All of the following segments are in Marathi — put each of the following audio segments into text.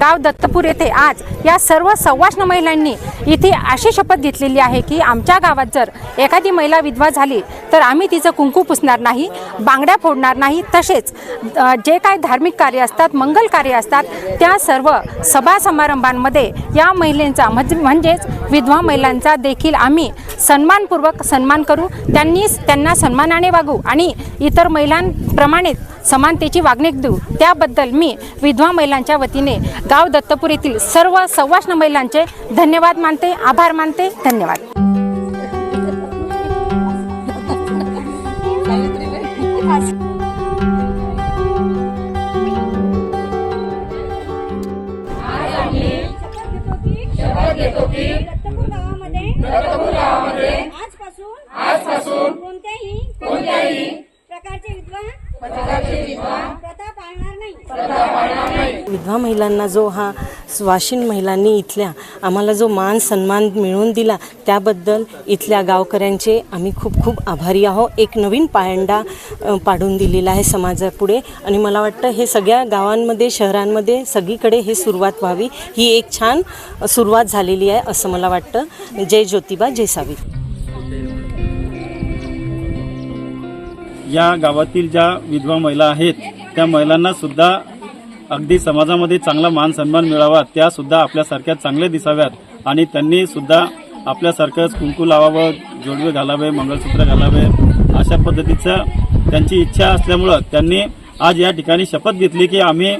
गाव दत्तपूर येथे आज या सर्व सव्वाष्ण महिलांनी इथे अशी शपथ घेतलेली आहे की आमच्या गावात जर एखादी महिला विधवा झाली तर आम्ही तिचं कुंकू पुसणार नाही बांगड्या फोडणार नाही तसेच जे काय धार्मिक कार्य असतात मंगल कार्य असतात त्या सर्व सभा समारंभांमध्ये या महिलेंचा म्हणजे म्हणजेच विधवा महिलांचा देखील आम्ही सन्मानपूर्वक सन्मान करू त्यांनी त्यांना सन्मानाने वागू आणि इतर महिलांप्रमाणेच समानतेची वागणूक देऊ. त्याबद्दल मी विधवा महिलांच्या वतीने गाव दत्तपूर येथील सर्व सव्वाष्ण महिलांचे धन्यवाद मानते आभार मानते धन्यवाद. दत्तपूर गावामध्ये आजपासून कोणत्याही प्रकारचे विद्वा प्रथा पाळणार नाही विधवा महिलांना जो हा वाशिन महिलांनी इथल्या आम्हाला जो मान सन्मान मिळवून दिला त्याबद्दल इथल्या गावकऱ्यांचे आम्ही खूप खूप आभारी आहोत. एक नवीन पायंडा पाडून दिलेला आहे समाजापुढे आणि मला वाटतं हे सगळ्या गावांमध्ये शहरांमध्ये सगळीकडे हे सुरुवात व्हावी. ही एक छान सुरुवात झालेली आहे असं मला वाटतं. जय ज्योतिबा जय सावित्री. या गावातील ज्या विधवा महिला आहेत त्या महिलांना सुद्धा अगदी समाजामध्ये चांगला मान सन्मान मिळावा त्या सुद्धा आपल्यासारख्या चांगल्या दिसाव्यात. आणि त्यांनी सुद्धा आपल्यासारखंच कुंकू लावावं जोडवे घालावे मंगळसूत्र घालावे अशा पद्धतीचं त्यांची इच्छा असल्यामुळं त्यांनी आज या ठिकाणी शपथ घेतली की आम्ही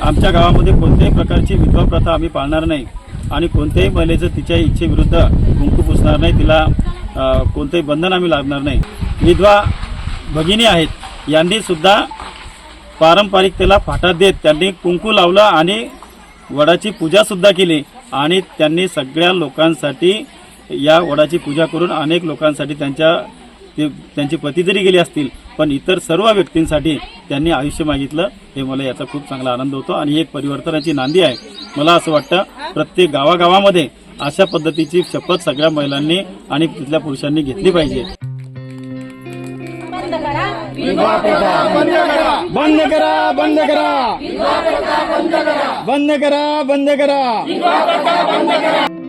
आमच्या गावामध्ये कोणत्याही प्रकारची विधवा प्रथा आम्ही पाळणार नाही. आणि कोणत्याही महिलेचं तिच्या इच्छेविरुद्ध कुंकू पुसणार नाही तिला कोणतंही बंधन आम्ही लागणार नाही. विधवा भगिनी आहेत. यांनी सुद्धा पारंपरिकतेला फाटा देत त्यांनी कुंकू लावलं आणि वडाची पूजा सुद्धा केली. आणि त्यांनी सगळ्या लोकांसाठी या वडाची पूजा करून अनेक लोकांसाठी त्यांच्या ते त्यांचे पती जरी गेले असतील पण इतर सर्व व्यक्तींसाठी त्यांनी आयुष्य मागितलं. हे मला याचा खूप चांगला आनंद होतो आणि ही एक परिवर्तनाची नांदी आहे. मला असं वाटतं प्रत्येक गावागावामध्ये अशा पद्धतीची शपथ सगळ्या महिलांनी आणि तिथल्या पुरुषांनी घेतली पाहिजे. बंद करा बंद करा. बंद करा बंद करा. बंद करा